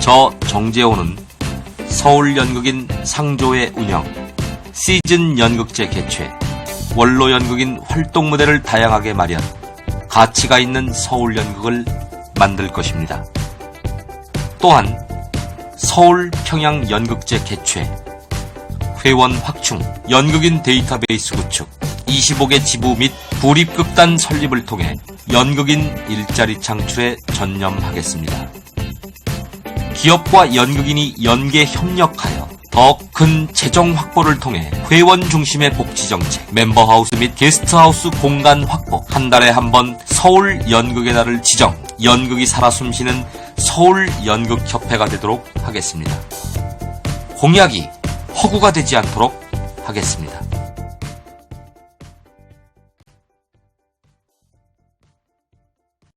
저 정재호는 서울 연극인 상조의 운영, 시즌 연극제 개최, 원로 연극인 활동 무대를 다양하게 마련, 가치가 있는 서울 연극을 만들 것입니다. 또한 서울 평양 연극제 개최, 회원 확충, 연극인 데이터베이스 구축, 25개 지부 및 불입극단 설립을 통해 연극인 일자리 창출에 전념하겠습니다. 기업과 연극인이 연계 협력하여 더 큰 재정 확보를 통해 회원 중심의 복지 정책, 멤버하우스 및 게스트하우스 공간 확보, 한 달에 한 번 서울 연극의 날을 지정, 연극이 살아 숨쉬는 서울 연극협회가 되도록 하겠습니다. 공약이 허구가 되지 않도록 하겠습니다.